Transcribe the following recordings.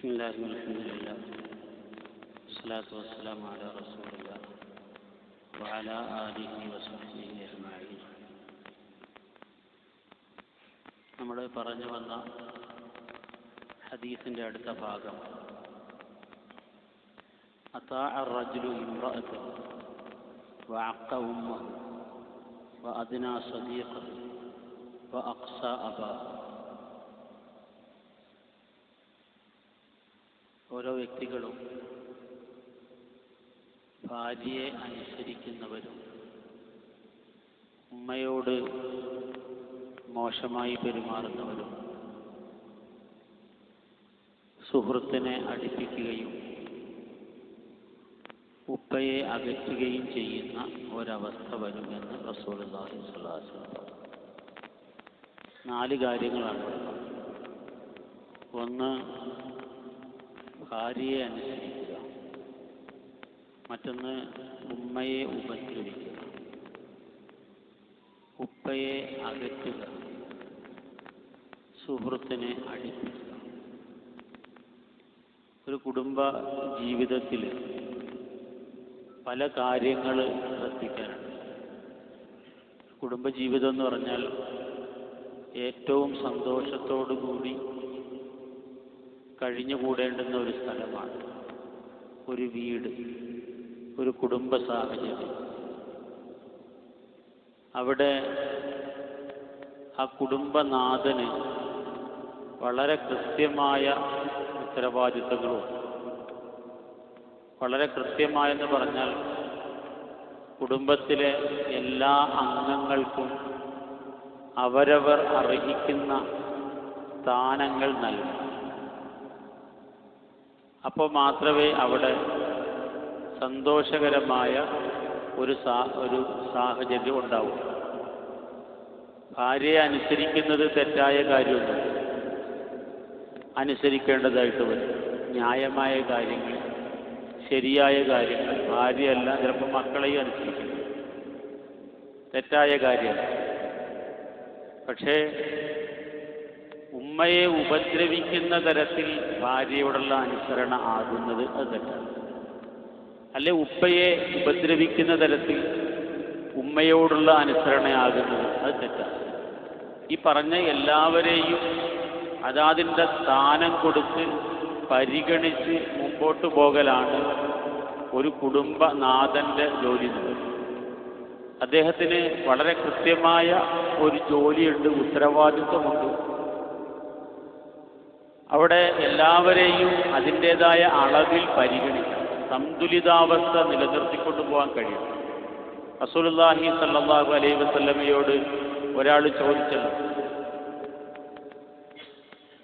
بسم الله والحمد لله والصلاة والسلام على رسول الله وعلى آله وصحبه أجمعين നമ്മൾ പറഞ്ഞു വന്ന ഹദീസിൻ്റെ അടുത്ത ഭാഗം أطاع الرجل امرأته وعق أمه وأدنى صديقه وأقصى أباه ഓരോ വ്യക്തികളും ഭാര്യയെ അനുസരിക്കുന്നവരും ഉമ്മയോട് മോശമായി പെരുമാറുന്നവരും സുഹൃത്തിനെ അടുപ്പിക്കുകയും ഉപ്പയെ അകറ്റുകയും ചെയ്യുന്ന ഒരവസ്ഥ വരുമെന്ന് വസല്ലം നാല് കാര്യങ്ങളാണ് ഒന്ന് ഭാര്യയെ അനുസരിക്കുക. മറ്റൊന്ന് ഉമ്മയെ ഉപദ്രവിക്കുക. ഉപ്പയെ അകറ്റുക. സുഹൃത്തിനെ അടിപ്പിക്കുക. ഒരു കുടുംബ ജീവിതത്തിൽ പല കാര്യങ്ങൾ ശ്രദ്ധിക്കാനുണ്ട്. കുടുംബജീവിതം എന്ന് പറഞ്ഞാൽ ഏറ്റവും സന്തോഷത്തോടു കൂടി കഴിഞ്ഞുകൂടേണ്ടുന്ന ഒരു സ്ഥലമാണ്. ഒരു വീട് ഒരു കുടുംബ സാഹചര്യം. അവിടെ ആ കുടുംബനാഥന് വളരെ കൃത്യമായ ഉത്തരവാദിത്തങ്ങളും വളരെ കൃത്യമായെന്ന് പറഞ്ഞാൽ കുടുംബത്തിലെ എല്ലാ അംഗങ്ങൾക്കും അവരവർ അർഹിക്കുന്ന സ്ഥാനങ്ങൾ നൽകും അപ്പോൾ മാത്രമേ അവിടെ സന്തോഷകരമായ ഒരു സാ ഒരു സാഹചര്യം ഉണ്ടാവും. ഭാര്യയെ അനുസരിക്കുന്നത് തെറ്റായ കാര്യമൊന്നും അനുസരിക്കേണ്ടതായിട്ട് വരും. ന്യായമായ കാര്യങ്ങൾ ശരിയായ കാര്യങ്ങൾ. ഭാര്യയല്ല ചിലപ്പോൾ മക്കളെയും അനുസരിക്കുന്നു. തെറ്റായ കാര്യമല്ല. പക്ഷേ ഉമ്മയെ ഉപദ്രവിക്കുന്ന തരത്തിൽ ഭാര്യയോടുള്ള അനുസരണ ആകുന്നത് അത് തെറ്റാണ് അല്ലെ ഉപ്പയെ ഉപദ്രവിക്കുന്ന തരത്തിൽ ഉമ്മയോടുള്ള അനുസരണയാകുന്നത് അത് തെറ്റാണ് ഈ പറഞ്ഞ എല്ലാവരെയും അതാതിന്റെ സ്ഥാനം കൊടുത്ത് പരിഗണിച്ച് മുമ്പോട്ട് പോകലാണ് ഒരു കുടുംബനാഥന്റെ ജോലി അദ്ദേഹത്തിന് വളരെ കൃത്യമായ ഒരു ജോലിയുണ്ട് ഉത്തരവാദിത്വമുണ്ട്. അവിടെ എല്ലാവരെയും അതിന്റെതായ അളവിൽ പരിഗണിക്കാം സന്തുലിതാവസ്ഥ നിലനിർത്തിക്കൊണ്ടു പോകാൻ കഴിയും. റസൂലുള്ളാഹി സല്ലാഹു അലൈ വസല്ലമയോട് ഒരാൾ ചോദിച്ചല്ലോ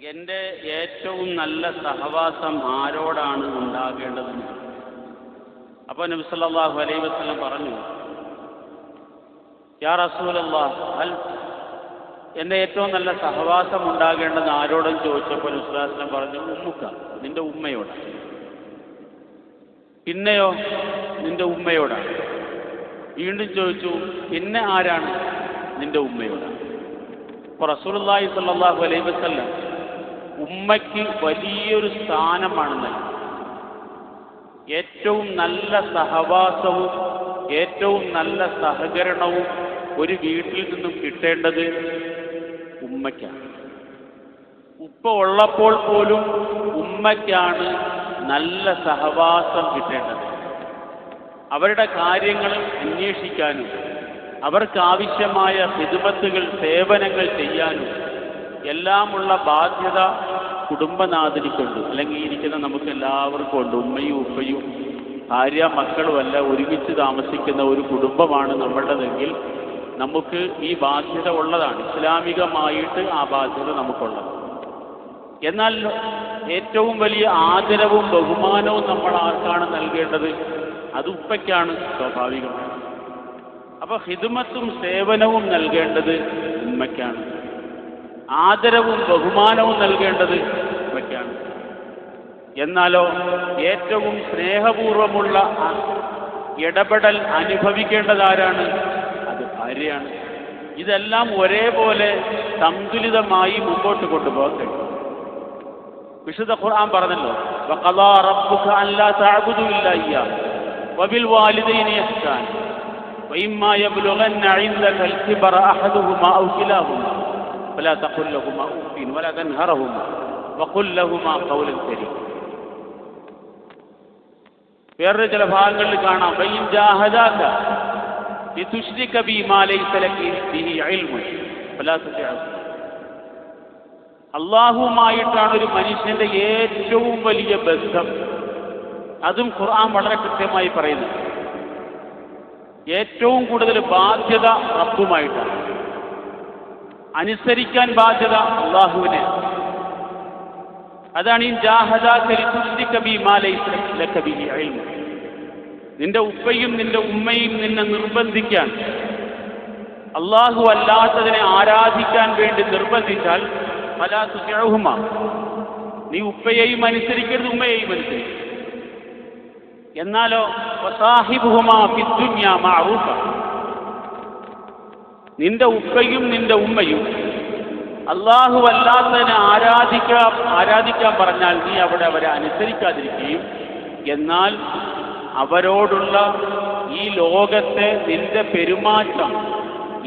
എന്റെ ഏറ്റവും നല്ല സഹവാസം ആരോടാണ് ഉണ്ടാകേണ്ടത് അപ്പോൾ നബി സല്ലല്ലാഹു അലൈഹി വസല്ലം പറഞ്ഞു യാ അസൂലല്ലാ അൽ എന്റെ ഏറ്റവും നല്ല സഹവാസം ഉണ്ടാകേണ്ടത് ആരോടും ചോദിച്ചപ്പോൾ ഉസ്ലാസനം പറഞ്ഞു ഉമ്മുക്ക നിന്റെ ഉമ്മയോട്. പിന്നെയോ? നിന്റെ ഉമ്മയോടാണ് വീണ്ടും ചോദിച്ചു പിന്നെ ആരാണ് നിന്റെ ഉമ്മയോടാണ് അപ്പോൾ റസൂലി സല്ലാഹു അലൈ വസല്ലം ഉമ്മയ്ക്ക് വലിയൊരു സ്ഥാനമാണ് ഏറ്റവും നല്ല സഹവാസവും ഏറ്റവും നല്ല സഹകരണവും ഒരു വീട്ടിൽ നിന്നും കിട്ടേണ്ടത് ഉമ്മയ്ക്കാണ്. ഉപ്പ ഉള്ളപ്പോൾ പോലും ഉമ്മയ്ക്കാണ് നല്ല സഹവാസം കിട്ടേണ്ടത്. അവരുടെ കാര്യങ്ങൾ അന്വേഷിക്കാനും അവർക്കാവശ്യമായ ഹിതുമത്തുകൾ സേവനങ്ങൾ ചെയ്യാനും എല്ലാമുള്ള ബാധ്യത കുടുംബനാഥനിക്കുണ്ട് അല്ലെങ്കിൽ ഇരിക്കുന്ന നമുക്ക് എല്ലാവർക്കും ഉണ്ട്. ഉമ്മയും ഉപ്പയും ഭാര്യ മക്കളുമല്ല ഒരുമിച്ച് താമസിക്കുന്ന ഒരു കുടുംബമാണ് നമ്മളുടേതെങ്കിൽ നമുക്ക് ഈ ബാധ്യത ഉള്ളതാണ്. ഇസ്ലാമികമായിട്ട് ആ ബാധ്യത നമുക്കുള്ളത്. എന്നാൽ ഏറ്റവും വലിയ ആദരവും ബഹുമാനവും നമ്മൾ ആർക്കാണ് നൽകേണ്ടത്? അത് ഉപ്പയ്ക്കാണ് സ്വാഭാവികമാണ്. അപ്പൊ ഹിദുമത്തും സേവനവും നൽകേണ്ടത് ഉമ്മയ്ക്കാണ്. ആദരവും ബഹുമാനവും നൽകേണ്ടത് ഉമ്മയ്ക്കാണ്. എന്നാലോ ഏറ്റവും സ്നേഹപൂർവമുള്ള ഇടപെടൽ അനുഭവിക്കേണ്ടത് ആരാണ് അത് ഭാര്യയാണ് ഇതെല്ലാം ഒരേപോലെ സന്തുലിതമായി മുമ്പോട്ട് കൊണ്ടുപോകാൻ കഴിയും വിശുദ്ധ ഖുർആൻ പറഞ്ഞല്ലോ വഖളാ റബ്ബുക അല്ലാ തഅബുദു ഇല്ലാ ഇയ്യാഹ് വബിൽ വാലിദൈനി ഇഹ്സാൻ وإما يبلغن عندك الكبر أحدهما أو كلاهما فلا تقل لهما أف ولا تنهرهما وقل لهما قولا كريما വേറൊരു ചില ഭാഗങ്ങളിൽ കാണാം അള്ളാഹുവുമായിട്ടാണ് ഒരു മനുഷ്യന്റെ ഏറ്റവും വലിയ ബന്ധം. അതും ഖുർആൻ വളരെ കൃത്യമായി പറയുന്നു. ഏറ്റവും കൂടുതൽ ബാധ്യത റബ്ബുമായിട്ടാണ്. അനുസരിക്കാൻ ബാധ്യത അള്ളാഹുവിനെ അതാണ് ഈ ജാഹദ കബി മാലൈസബി നിന്റെ ഉപ്പയും നിന്റെ ഉമ്മയും നിന്നെ നിർബന്ധിക്കാൻ അള്ളാഹു അല്ലാത്തതിനെ ആരാധിക്കാൻ വേണ്ടി നിർബന്ധിച്ചാൽ പല തുഹുമ നീ ഉപ്പയെയും അനുസരിക്കരുത് ഉമ്മയെയും അനുസരിക്കരുത്. എന്നാലോ നിന്റെ ഉപ്പയും നിന്റെ ഉമ്മയും അള്ളാഹു അല്ലാത്തതിനെ ആരാധിക്കാൻ ആരാധിക്കാൻ പറഞ്ഞാൽ നീ അവിടെ അവരെ അനുസരിക്കാതിരിക്കുകയും എന്നാൽ അവരോടുള്ള ഈ ലോകത്തെ നിന്റെ പെരുമാറ്റം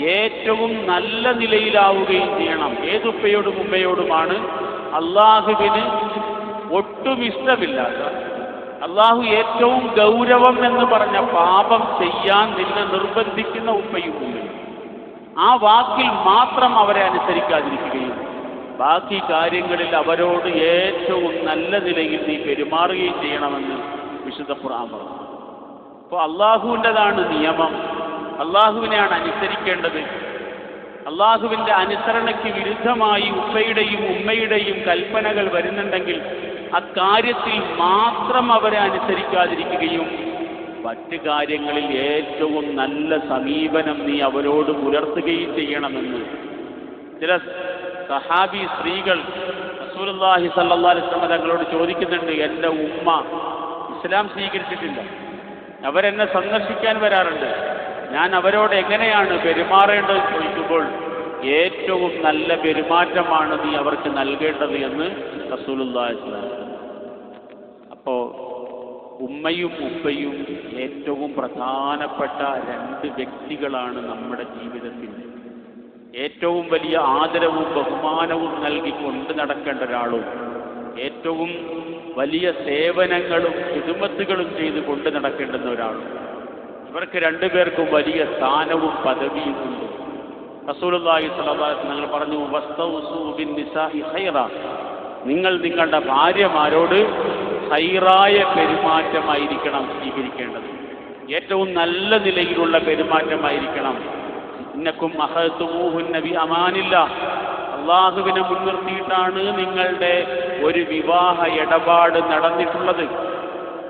ഏറ്റവും നല്ല നിലയിലാവുകയും ചെയ്യണം. ഏതുപ്പയോടും ഉമ്മയോടുമാണ്. അള്ളാഹുവിന് ഒട്ടും ഇഷ്ടമില്ലാത്ത അള്ളാഹു ഏറ്റവും ഗൗരവം എന്ന് പറഞ്ഞ പാപം ചെയ്യാൻ നിന്നെ നിർബന്ധിക്കുന്ന ഉപ്പയും ഉമ്മയും. ആ വാക്കിൽ മാത്രം അവരെ അനുസരിക്കാതിരിക്കുകയും ബാക്കി കാര്യങ്ങളിൽ അവരോട് ഏറ്റവും നല്ല നിലയിൽ നീ പെരുമാറുകയും ചെയ്യണമെന്ന് വിശുദ്ധ ഖുർആൻ പറഞ്ഞു. അപ്പോൾ അള്ളാഹുവിന്റെതാണ് നിയമം. അള്ളാഹുവിനെയാണ് അനുസരിക്കേണ്ടത്. അള്ളാഹുവിന്റെ അനുസരണയ്ക്ക് വിരുദ്ധമായി ഉപ്പയുടെയും ഉമ്മയുടെയും കൽപ്പനകൾ വരുന്നുണ്ടെങ്കിൽ അക്കാര്യത്തിൽ മാത്രം അവരെ അനുസരിക്കാതിരിക്കുകയും മറ്റ് കാര്യങ്ങളിൽ ഏറ്റവും നല്ല സമീപനം നീ അവരോട് പുലർത്തുകയും ചെയ്യണമെന്ന്. ചില സഹാബി സ്ത്രീകൾ റസൂലുള്ളാഹി സല്ലാ തങ്ങളോട് ചോദിക്കുന്നുണ്ട് എന്റെ ഉമ്മ ഇസ്ലാം സ്വീകരിച്ചിട്ടില്ല. അവരെന്നെ സന്ദർശിക്കാൻ വരാറുണ്ട്. ഞാൻ അവരോട് എങ്ങനെയാണ് പെരുമാറേണ്ടത് ചോദിക്കുമ്പോൾ ഏറ്റവും നല്ല പെരുമാറ്റമാണ് നീ അവർക്ക് നൽകേണ്ടത് എന്ന് വസല്ലം അപ്പോൾ ഉമ്മയും ഉപ്പയും ഏറ്റവും പ്രധാനപ്പെട്ട രണ്ട് വ്യക്തികളാണ് നമ്മുടെ ജീവിതത്തിൽ. ഏറ്റവും വലിയ ആദരവും ബഹുമാനവും നൽകി കൊണ്ടു നടക്കേണ്ട ഒരാളും ഏറ്റവും വലിയ സേവനങ്ങളും ഹിതുമത്തുകളും ചെയ്ത് കൊണ്ടു നടക്കേണ്ടുന്ന ഒരാളും. ഇവർക്ക് രണ്ടുപേർക്കും വലിയ സ്ഥാനവും പദവിയും ഉണ്ട്. റസൂലുള്ളാഹി വസല്ലം ഞങ്ങൾ പറഞ്ഞു ഖൈറ. നിങ്ങൾ നിങ്ങളുടെ ഭാര്യമാരോട് ഹൈറായ പെരുമാറ്റമായിരിക്കണം സ്വീകരിക്കേണ്ടത്. ഏറ്റവും നല്ല നിലയിലുള്ള പെരുമാറ്റമായിരിക്കണം. ഇന്നക്കും അഹത്തുമൂഹുൻ നബി അമാനില്ല. അള്ളാഹുവിനെ മുൻനിർത്തിയിട്ടാണ് നിങ്ങളുടെ ഒരു വിവാഹ ഇടപാട് നടന്നിട്ടുള്ളത്.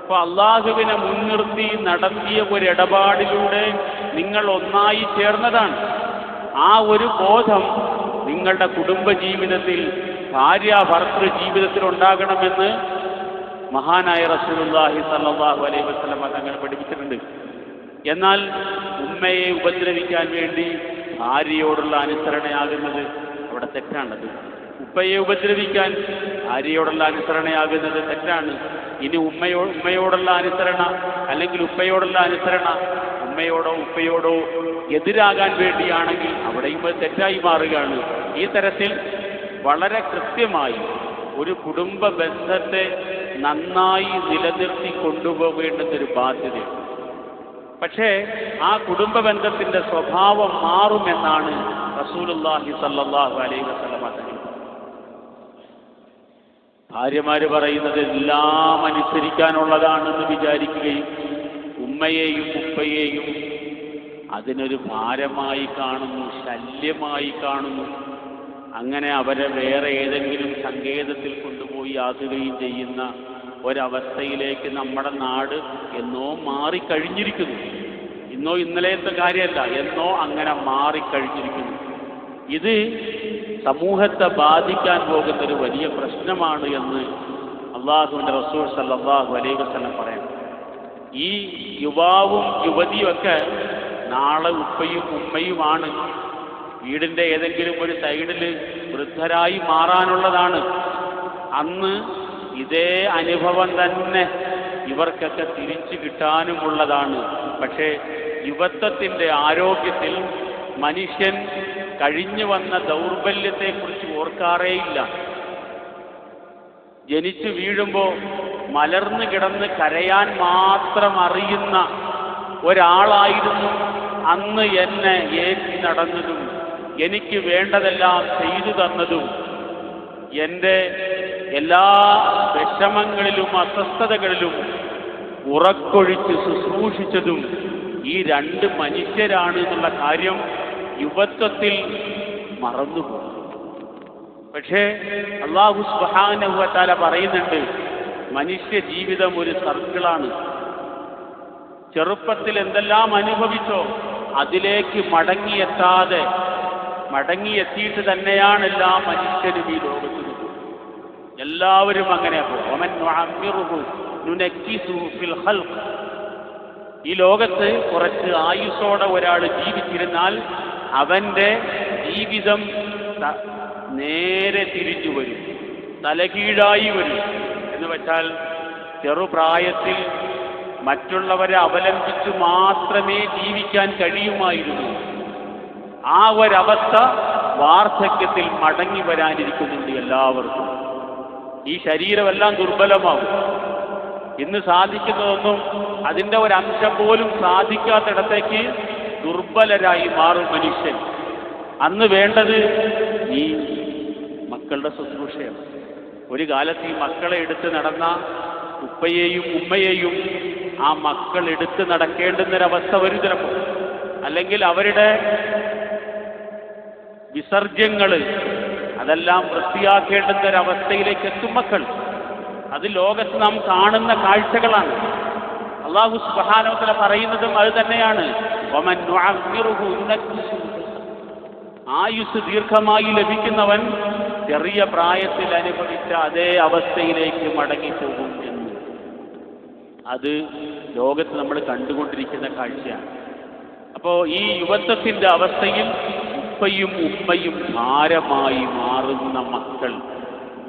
അപ്പൊ അള്ളാഹുവിനെ മുൻനിർത്തി നടത്തിയ ഒരു ഇടപാടിലൂടെ നിങ്ങൾ ഒന്നായി ചേർന്നതാണ്. ആ ഒരു ബോധം നിങ്ങളുടെ കുടുംബ ജീവിതത്തിൽ ഭാര്യ ഭർത്തൃ ജീവിതത്തിൽ ഉണ്ടാകണമെന്ന് മഹാനായ റസൂലുള്ളാഹി സല്ലല്ലാഹു അലൈഹി വസല്ലം തങ്ങൾ പഠിപ്പിച്ചിട്ടുണ്ട്. എന്നാൽ ഉമ്മയെ ഉപദ്രവിക്കാൻ വേണ്ടി ഭാര്യയോടുള്ള അനുസരണയാകുന്നത് അവിടെ തെറ്റാണത്. ഉപ്പയെ ഉപദ്രവിക്കാൻ ഭാര്യയോടുള്ള അനുസരണയാകുന്നത് തെറ്റാണ്. ഇനി ഉമ്മയോ ഉമ്മയോടുള്ള അനുസരണ അല്ലെങ്കിൽ ഉപ്പയോടുള്ള അനുസരണ ഉമ്മയോടോ ഉപ്പയോടോ എതിരാകാൻ വേണ്ടിയാണെങ്കിൽ അവിടെയും തെറ്റായി മാറുകയാണ്. ഈ തരത്തിൽ വളരെ കൃത്യമായി ഒരു കുടുംബ ബന്ധത്തെ നന്നായി നിലനിർത്തി കൊണ്ടുപോകേണ്ടുന്ന ഒരു ബാധ്യതയാണ് പക്ഷേ ആ കുടുംബ ബന്ധത്തിന്റെ സ്വഭാവം മാറുമെന്നാണ് റസൂലുല്ലാഹി സല്ലാഹു അലൈഹി വസല്ലമ ഭാര്യമാര് പറയുന്നത് എല്ലാം അനുസരിക്കാനുള്ളതാണെന്ന് വിചാരിക്കുകയും ഉമ്മയെയും ഉപ്പയെയും അതിനൊരു ഭാരമായി കാണുന്നു ശല്യമായി കാണുന്നു. അങ്ങനെ അവരെ വേറെ ഏതെങ്കിലും സങ്കേതത്തിൽ കൊണ്ടുപോയി ആക്കുകയും ചെയ്യുന്ന ഒരവസ്ഥയിലേക്ക് നമ്മുടെ നാട് എന്നോ മാറിക്കഴിഞ്ഞിരിക്കുന്നു. ഇന്നോ ഇന്നലത്തെ കാര്യമല്ല എന്നോ അങ്ങനെ മാറിക്കഴിഞ്ഞിരിക്കുന്നു. ഇത് സമൂഹത്തെ ബാധിക്കാൻ പോകുന്ന ഒരു വലിയ പ്രശ്നമാണ് എന്ന് അള്ളാഹുവിന്റെ റസൂൽ സല്ലല്ലാഹു അലൈഹി വസല്ലം പറയാം ഈ യുവാവും യുവതിയുമൊക്കെ നാളെ ഉപ്പയും ഉമ്മയുമാണ്. വീടിന്റെ ഏതെങ്കിലും ഒരു സൈഡിൽ വൃദ്ധരായി മാറാനുള്ളതാണ്. അന്ന് ഇതേ അനുഭവം തന്നെ ഇവർക്കൊക്കെ തിരിച്ചു കിട്ടാനുമുള്ളതാണ് പക്ഷേ യുവത്വത്തിന്റെ ആരോഗ്യത്തിൽ മനുഷ്യൻ കഴിഞ്ഞു വന്ന ദൗർബല്യത്തെക്കുറിച്ച് ഓർക്കാറേയില്ല. ജനിച്ചു വീഴുമ്പോൾ മലർന്നു കിടന്ന് കരയാൻ മാത്രം അറിയുന്ന ഒരാളായിരുന്നു അന്ന് എന്നെ ഏറ്റി നടന്നതും എനിക്ക് വേണ്ടതെല്ലാം ചെയ്തു തന്നതും. എന്റെ എല്ലാ വിഷമങ്ങളിലും അസ്വസ്ഥതകളിലും ഉറക്കൊഴിച്ച് ശുശ്രൂഷിച്ചതും ഈ രണ്ട് മനുഷ്യരാണ് എന്നുള്ള കാര്യം യുവത്വത്തിൽ മറന്നുപോകും പക്ഷേ അള്ളാഹു സുബാനുഭവത്താല പറയുന്നുണ്ട് മനുഷ്യ ജീവിതം ഒരു സർക്കിളാണ്. ചെറുപ്പത്തിൽ എന്തെല്ലാം അനുഭവിച്ചോ അതിലേക്ക് മടങ്ങിയെത്താതെ മടങ്ങിയെത്തിയിട്ട് തന്നെയാണ് എല്ലാ മനുഷ്യരും ഈ ലോകത്ത് എല്ലാവരും അങ്ങനെ. ഈ ലോകത്ത് കുറച്ച് ആയുസ്സോടെ ഒരാൾ ജീവിച്ചിരുന്നാൽ അവന്റെ ജീവിതം നേരെ തിരിച്ചു വരും. തലകീഴായി വരും. എന്ന് വെച്ചാൽ ചെറുപ്രായത്തിൽ മറ്റുള്ളവരെ അവലംബിച്ച് മാത്രമേ ജീവിക്കാൻ കഴിയുമായിരുന്നു. ആ ഒരവസ്ഥ വാർദ്ധക്യത്തിൽ മടങ്ങി വരാനിരിക്കുന്നുണ്ട് എല്ലാവർക്കും. ഈ ശരീരമെല്ലാം ദുർബലമാകും. ഇന്ന് സാധിക്കുന്നതൊന്നും അതിന്റെ ഒരു അംശം പോലും സാധിക്കാത്തിടത്തേക്ക് ദുർബലരായി മാറും മനുഷ്യൻ. അന്ന് വേണ്ടത് ഈ മക്കളുടെ ശുശ്രൂഷയാണ്. ഒരു കാലത്ത് ഈ മക്കളെ എടുത്ത് നടന്ന ഉപ്പയെയും ഉമ്മയെയും ആ മക്കൾ എടുത്ത് നടക്കേണ്ടുന്നൊരവസ്ഥ വരും ചിലപ്പോൾ. അല്ലെങ്കിൽ അവരുടെ വിസർജ്യങ്ങൾ അതെല്ലാം വൃത്തിയാക്കേണ്ടുന്നൊരവസ്ഥയിലേക്ക് എത്തും മക്കൾ. അത് ലോകത്ത് നാം കാണുന്ന കാഴ്ചകളാണ്. അള്ളാഹു സുബാനോത്തല പറയുന്നതും അത് തന്നെയാണ്. ആയുസ് ദീർഘമായി ലഭിക്കുന്നവൻ ചെറിയ പ്രായത്തിൽ അനുഭവിച്ച അതേ അവസ്ഥയിലേക്ക് മടങ്ങിപ്പോകും എന്ന്. അത് ലോകത്ത് നമ്മൾ കണ്ടുകൊണ്ടിരിക്കുന്ന കാഴ്ചയാണ്. അപ്പോൾ ഈ യുവത്വത്തിന്റെ അവസ്ഥയിൽ ഉപ്പയും ഉമ്മയും ഭാരമായി മാറുന്ന മക്കൾ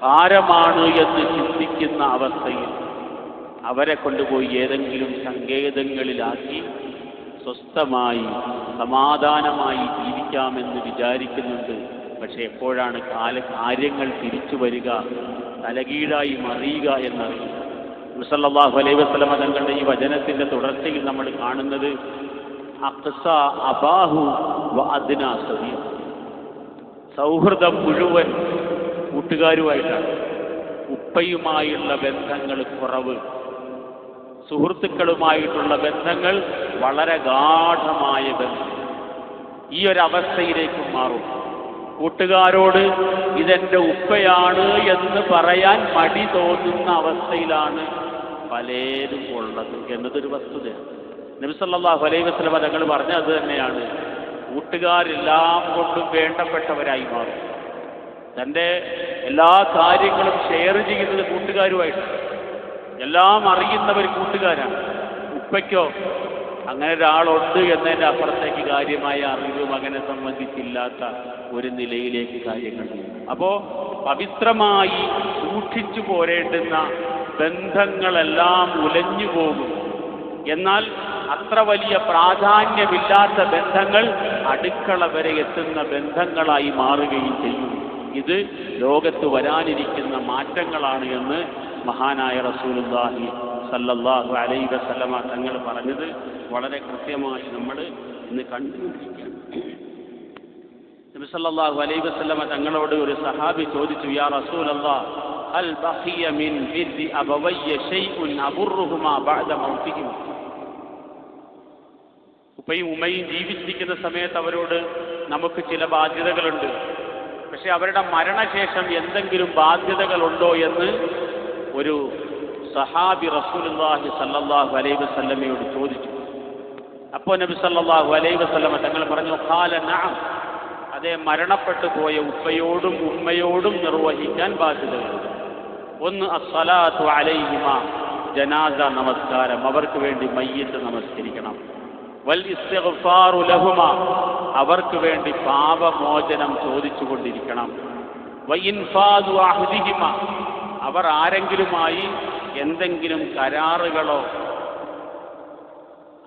ഭാരമാണ് എന്ന് ചിന്തിക്കുന്ന അവസ്ഥയിൽ അവരെ കൊണ്ടുപോയി ഏതെങ്കിലും സങ്കേതങ്ങളിലാക്കി സ്വസ്ഥമായി സമാധാനമായി ജീവിക്കാമെന്ന് വിചാരിക്കുന്നുണ്ട്. പക്ഷെ എപ്പോഴാണ് കാല കാര്യങ്ങൾ തിരിച്ചു വരിക തലകീഴായി മറിയുക എന്നറിയുക മുസല്ലാഹു അലൈ വസ്ലമ തങ്ങളുടെ ഈ വചനത്തിന്റെ തുടർച്ചയിൽ നമ്മൾ കാണുന്നത് അക്സ അബാഹു സദിയ സൗഹൃദം മുഴുവൻ കൂട്ടുകാരുമായിട്ടാണ്. ഉപ്പയുമായുള്ള ബന്ധങ്ങൾ കുറവ്. സുഹൃത്തുക്കളുമായിട്ടുള്ള ബന്ധങ്ങൾ വളരെ ഗാഠമായ ബന്ധം. ഈ ഒരു അവസ്ഥയിലേക്ക് മാറും. കൂട്ടുകാരോട് ഇതെന്റെ ഉപ്പയാണ് എന്ന് പറയാൻ മടി തോന്നുന്ന അവസ്ഥയിലാണ് പലരും ഉള്ളത് എന്നതൊരു വസ്തുതയാണ്. നബിസല്ലാഹു അലൈ വസ്ലമ തങ്ങൾ പറഞ്ഞ അത് തന്നെയാണ്. കൂട്ടുകാരെല്ലാം കൊണ്ടും വേണ്ടപ്പെട്ടവരായി മാറും. തന്റെ എല്ലാ കാര്യങ്ങളും ഷെയർ ചെയ്യുന്നത് കൂട്ടുകാരുമായിട്ട് എല്ലാം അറിയുന്നവർ കൂട്ടുകാരാണ്. ഉപ്പയ്ക്കോ അങ്ങനെ ഒരാളുണ്ട് എന്നതിന്റെ അപ്പുറത്തേക്ക് കാര്യമായ അറിവ് മകനെ സംബന്ധിച്ചില്ലാത്ത ഒരു നിലയിലേക്ക് കാര്യങ്ങൾ അപ്പോൾ പവിത്രമായി സൂക്ഷിച്ചു പോരേണ്ടുന്ന ബന്ധങ്ങളെല്ലാം ഉലഞ്ഞു പോകും. എന്നാൽ അത്ര വലിയ പ്രാധാന്യമില്ലാത്ത ബന്ധങ്ങൾ അടുക്കള വരെ എത്തുന്ന ബന്ധങ്ങളായി മാറുകയും ചെയ്യും. ഇത് ലോകത്ത് വരാനിരിക്കുന്ന മാറ്റങ്ങളാണ് എന്ന് മഹാനായ റസൂലുല്ലാഹി സല്ലല്ലാഹു അലൈഹി വസല്ലമ തങ്ങൾ പറഞ്ഞത് വളരെ കൃത്യമായി നമ്മൾ ഇന്ന് കണ്ടുകൊണ്ടിരിക്കുകയാണ്. നബി സല്ലല്ലാഹു അലൈഹി വസല്ലമ തങ്ങളോട് ഒരു സഹാബി ചോദിച്ചു യാ റസൂലല്ലാ അൽ ബഖിയ മിൻ ബഅദ മൗതിഹിം ഉപ്പയും ഉമ്മയും ജീവിച്ചിരിക്കുന്ന സമയത്ത് അവരോട് നമുക്ക് ചില ബാധ്യതകളുണ്ട്. പക്ഷെ അവരുടെ മരണശേഷം എന്തെങ്കിലും ബാധ്യതകളുണ്ടോ എന്ന് ഒരു സഹാബി റസൂലുള്ളാഹി സല്ലാഹു അലൈഹി വസല്ലമയോട് ചോദിച്ചു. അപ്പോൾ നബി സല്ലാഹു അലൈഹി വസ്ലമ തങ്ങൾ പറഞ്ഞു ഖാല അതേ മരണപ്പെട്ടു പോയ ഉപ്പയോടും ഉമ്മയോടും നിർവഹിക്കാൻ ബാധ്യത ഒന്ന് അസ്സലാത്തു അലൈഹിമ ജനാസ നമസ്കാരം അവർക്ക് വേണ്ടി മയ്യത്ത് നമസ്കരിക്കണം. വൽ ലഹുമ അവർക്ക് വേണ്ടി പാപമോചനം ചോദിച്ചുകൊണ്ടിരിക്കണം. വൈൻഫാദു അഹ്ദിഹിമ അവർ ആരെങ്കിലുമായി എന്തെങ്കിലും കരാറുകളോ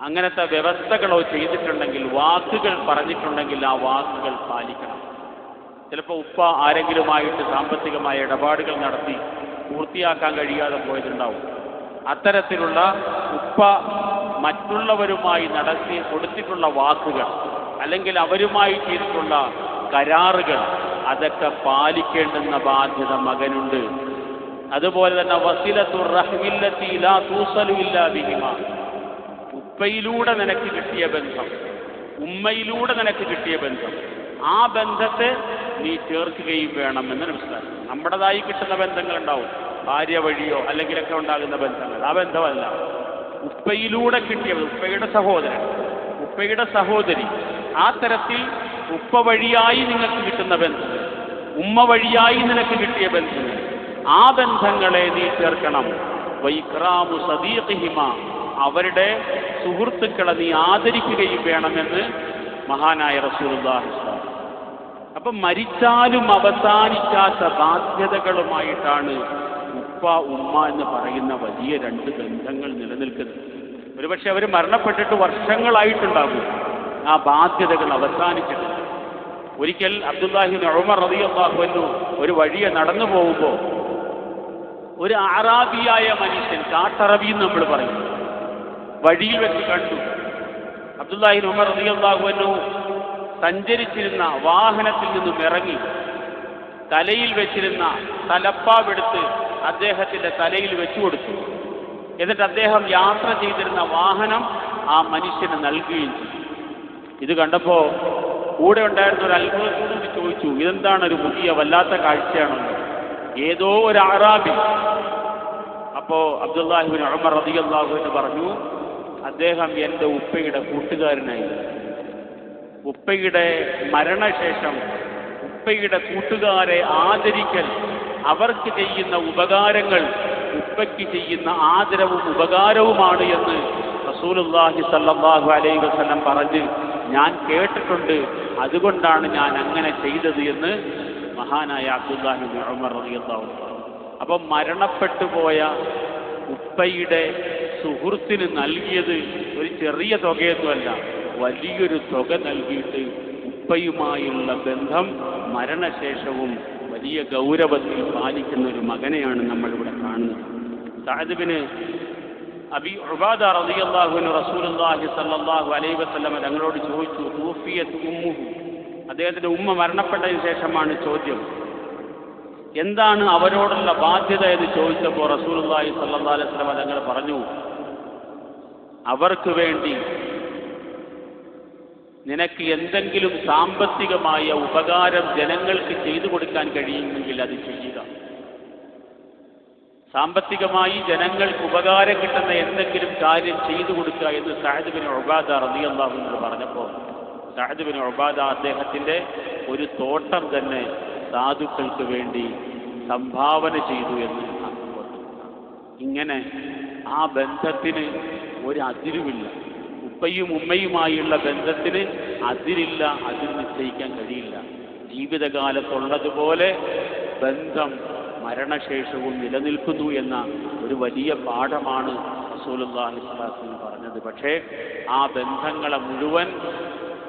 അങ്ങനത്തെ വ്യവസ്ഥകളോ ചെയ്തിട്ടുണ്ടെങ്കിൽ വാക്കുകൾ പറഞ്ഞിട്ടുണ്ടെങ്കിൽ ആ വാക്കുകൾ പാലിക്കണം. ചിലപ്പോൾ ഉപ്പ ആരെങ്കിലുമായിട്ട് സാമ്പത്തികമായ ഇടപാടുകൾ നടത്തി പൂർത്തിയാക്കാൻ കഴിയാതെ പോയതുണ്ടാവും. അത്തരത്തിലുള്ള ഉപ്പ മറ്റുള്ളവരുമായി നടത്തി കൊടുത്തിട്ടുള്ള വാക്കുകൾ അല്ലെങ്കിൽ അവരുമായി ചെയ്തിട്ടുള്ള കരാറുകൾ അതൊക്കെ പാലിക്കേണ്ടുന്ന ബാധ്യത മകനുണ്ട്. അതുപോലെ തന്നെ വസിലത്തുർ റഹ്മില്ലത്തി ലാ തൂസലു ഇല്ലാ ഉപ്പയിലൂടെ നിനക്ക് കിട്ടിയ ബന്ധം ഉമ്മയിലൂടെ നിനക്ക് കിട്ടിയ ബന്ധം ആ ബന്ധത്തെ നീ ചേർക്കുകയും വേണമെന്ന് മനസ്സിലാക്കും. നമ്മുടേതായി കിട്ടുന്ന ബന്ധങ്ങൾ ഉണ്ടാവും ഭാര്യ വഴിയോ അല്ലെങ്കിലൊക്കെ ഉണ്ടാകുന്ന ബന്ധങ്ങൾ. ആ ബന്ധമല്ല. ഉപ്പയിലൂടെ കിട്ടിയ ഉപ്പയുടെ സഹോദരൻ ഉപ്പയുടെ സഹോദരി ആ തരത്തിൽ ഉപ്പ വഴിയായി നിങ്ങൾക്ക് കിട്ടുന്ന ബന്ധം ഉമ്മ വഴിയായി നിനക്ക് കിട്ടിയ ബന്ധങ്ങൾ. ആ ബന്ധങ്ങളെ നീ ചേർക്കണം. വൈക്രാമു സദീഖിമ അവരുടെ സുഹൃത്തുക്കളെ നീ ആദരിക്കുകയും വേണമെന്ന് മഹാനായ റസൂലുള്ളാഹി സ്വല്ലല്ലാഹു അലൈഹി വസല്ലം. അപ്പം മരിച്ചാലും അവസാനിക്കാത്ത ബാധ്യതകളുമായിട്ടാണ് ഉപ്പ ഉമ്മ എന്ന് പറയുന്ന വലിയ രണ്ട് ബന്ധങ്ങൾ നിലനിൽക്കുന്നത്. ഒരുപക്ഷെ അവർ മരണപ്പെട്ടിട്ട് വർഷങ്ങളായിട്ടുണ്ടാകും. ആ ബാധ്യതകൾ അവസാനിച്ചിട്ടില്ല. ഒരിക്കൽ അബ്ദുല്ലാഹി ഉമർ റളിയല്ലാഹു അൻഹു ഒരു വഴിയെ നടന്നു പോകുമ്പോൾ ഒരു അറാബിയായ മനുഷ്യൻ കാട്ടറബി എന്ന് നമ്മൾ പറയും. വഴിയിൽ വെച്ച് കണ്ടു. അബ്ദുല്ലാഹി ഉമർ റളിയല്ലാഹു അൻഹു സഞ്ചരിച്ചിരുന്ന വാഹനത്തിൽ നിന്നും ഇറങ്ങി തലയിൽ വെച്ചിരുന്ന തലപ്പാവെടുത്ത് അദ്ദേഹത്തിന്റെ തലയിൽ വെച്ചു കൊടുത്തു. എന്നിട്ട് അദ്ദേഹം യാത്ര ചെയ്തിരുന്ന വാഹനം ആ മനുഷ്യന് നൽകുകയും ചെയ്തു. ഇത് കണ്ടപ്പോ കൂടെ ഉണ്ടായിരുന്ന ഒരു അത്ഭുതത്തോട് ചോദിച്ചു ഇതെന്താണ് ഒരു പുതിയ വല്ലാത്ത കാഴ്ചയാണെന്ന്? ഏതോ ഒരു അറാബി. അപ്പോ അബ്ദുല്ലാഹിബിൻ ഉമർ റളിയല്ലാഹു എന്ന് പറഞ്ഞു അദ്ദേഹം എന്റെ ഉപ്പയുടെ കൂട്ടുകാരനായി. ഉപ്പയുടെ മരണശേഷം ഉപ്പയുടെ കൂട്ടുകാരെ ആദരിക്കൽ അവർക്ക് ചെയ്യുന്ന ഉപകാരങ്ങൾ ഉപ്പയ്ക്ക് ചെയ്യുന്ന ആദരവും ഉപകാരവുമാണ് എന്ന് റസൂലുള്ളാഹി സല്ലല്ലാഹു അലൈഹി വസല്ലം പറഞ്ഞ് ഞാൻ കേട്ടിട്ടുണ്ട്. അതുകൊണ്ടാണ് ഞാൻ അങ്ങനെ ചെയ്തത് എന്ന് മഹാനായ അബ്ദുല്ലാഹിബിൻ ഉമർ റളിയല്ലാഹു അപ്പം മരണപ്പെട്ടു പോയ ഉപ്പയുടെ സുഹൃത്തിന് നൽകിയത് ഒരു ചെറിയ തുകയൊന്നുമല്ല വലിയൊരു തുക നൽകിയിട്ട് ഉപ്പയുമായുള്ള ബന്ധം മരണശേഷവും വലിയ ഗൗരവത്തിൽ പാലിക്കുന്ന ഒരു മകനെയാണ് നമ്മളിവിടെ കാണുന്നത്. സാഹിബിന് അബി ഉബാദ റളിയല്ലാഹുവിന് റസൂലുള്ളാഹി സ്വല്ലല്ലാഹു അലൈഹി വസല്ലം തങ്ങളോട് ചോദിച്ചു ഉമ്മുഹു? അദ്ദേഹത്തിന്റെ ഉമ്മ മരണപ്പെട്ടതിന് ശേഷമാണ് ചോദ്യം. എന്താണ് അവരോടുള്ള ബാധ്യത എന്ന് ചോദിച്ചപ്പോൾ റസൂലുള്ളാഹി സ്വല്ലല്ലാഹു അലൈഹി തങ്ങൾ പറഞ്ഞു അവർക്ക് വേണ്ടി നിനക്ക് എന്തെങ്കിലും സാമ്പത്തികമായ ഉപകാരം ജനങ്ങൾക്ക് ചെയ്തു കൊടുക്കാൻ കഴിയുമെങ്കിൽ അത് ചെയ്യുക. സാമ്പത്തികമായി ജനങ്ങൾക്ക് ഉപകാരം കിട്ടുന്ന എന്തെങ്കിലും കാര്യം ചെയ്തു കൊടുക്കുക എന്ന് സാഹിബിന് ഒബാദ റളിയല്ലാഹു എന്ന് പറഞ്ഞപ്പോൾ സാഹിബിന് ഒബാദ അദ്ദേഹത്തിന്റെ ഒരു തോട്ടം തന്നെ സാധുക്കൾക്ക് വേണ്ടി സംഭാവന ചെയ്തു എന്ന് ഇങ്ങനെ ആ ബന്ധത്തിന് ഒരു അതിരുമില്ല. ഉപ്പയും ഉമ്മയുമായുള്ള ബന്ധത്തിന് അതിരില്ല അതിൽ നിശ്ചയിക്കാൻ കഴിയില്ല. ജീവിതകാലത്തുള്ളതുപോലെ ബന്ധം മരണശേഷവും നിലനിൽക്കുന്നു എന്ന ഒരു വലിയ പാഠമാണ് റസൂലുള്ളാഹി വസല്ലം പറഞ്ഞത്. പക്ഷേ ആ ബന്ധങ്ങളെ മുഴുവൻ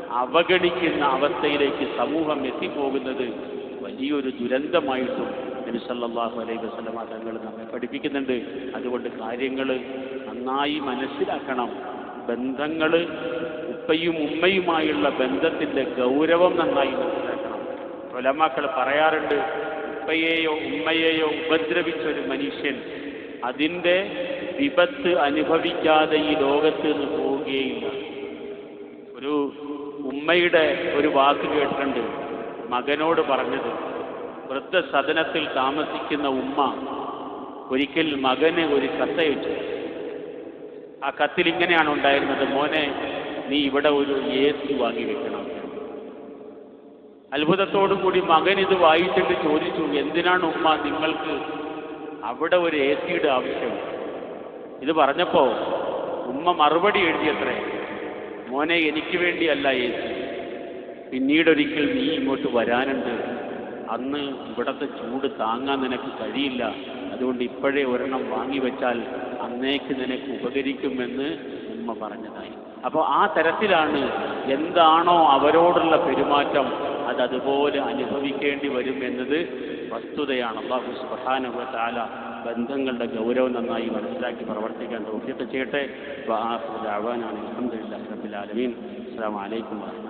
അവഗണിക്കുന്ന അവസ്ഥയിലേക്ക് സമൂഹം എത്തിപ്പോകുന്നത് വലിയൊരു ദുരന്തമായിട്ടും നബിസല്ലാഹു അലൈഹി വസല്ലമ തങ്ങൾ നമ്മെ പഠിപ്പിക്കുന്നുണ്ട്. അതുകൊണ്ട് കാര്യങ്ങൾ നന്നായി മനസ്സിലാക്കണം. ബന്ധങ്ങൾ ഉപ്പയും ഉമ്മയുമായുള്ള ബന്ധത്തിന്റെ ഗൗരവം നന്നായി മനസ്സിലാക്കണം. ഒലമാക്കൾ പറയാറുണ്ട് ഉപ്പയെയോ ഉമ്മയെയോ ഉപദ്രവിച്ച ഒരു മനുഷ്യൻ അതിന്റെ വിപത്ത് അനുഭവിക്കാതെ ഈ ലോകത്ത് നിന്ന് പോവുകയില്ല. ഒരു ഉമ്മയുടെ ഒരു വാക്ക് കേട്ടിട്ടുണ്ട്. മകനോട് പറഞ്ഞത് വൃദ്ധസദനത്തിൽ താമസിക്കുന്ന ഉമ്മ ഒരിക്കൽ മകന് ഒരു കത്തയച്ചു. ആ കത്തിൽ ഇങ്ങനെയാണ് ഉണ്ടായിരുന്നത് മോനെ നീ ഇവിടെ ഒരു എ വാങ്ങി വെക്കണം. അത്ഭുതത്തോടു കൂടി മകൻ ഇത് വായിച്ചിട്ട് ചോദിച്ചു എന്തിനാണ് ഉമ്മ നിങ്ങൾക്ക് അവിടെ ഒരു എ സിയുടെ ആവശ്യം? ഇത് പറഞ്ഞപ്പോ ഉമ്മ മറുപടി എഴുതിയത്രേ മോനെ എനിക്ക് വേണ്ടിയല്ല യേശു. പിന്നീടൊരിക്കൽ നീ ഇങ്ങോട്ട് വരാനുണ്ട് അന്ന് ഇവിടത്തെ ചൂട് താങ്ങാൻ നിനക്ക് കഴിയില്ല. അതുകൊണ്ട് ഇപ്പോഴേ ഒരെണ്ണം വാങ്ങിവെച്ചാൽ അന്നേക്ക് നിനക്ക് ഉപകരിക്കുമെന്ന് ഉമ്മ പറഞ്ഞതായി. അപ്പോൾ ആ തരത്തിലാണ് എന്താണോ അവരോടുള്ള പെരുമാറ്റം അത് അതുപോലെ അനുഭവിക്കേണ്ടി വരും എന്നത് വസ്തുതയാണ്. അള്ളാഹു സുബ്ഹാനഹു വ തആല ബന്ധങ്ങളുടെ ഗൗരവം നന്നായി മനസ്സിലാക്കി പ്രവർത്തിക്കാൻ തൗഫീഖ് ചെയ്യട്ടെ. അസ്സലാമു അലൈക്കും വറഹ്മത്തുള്ളാഹി വബറകാതുഹു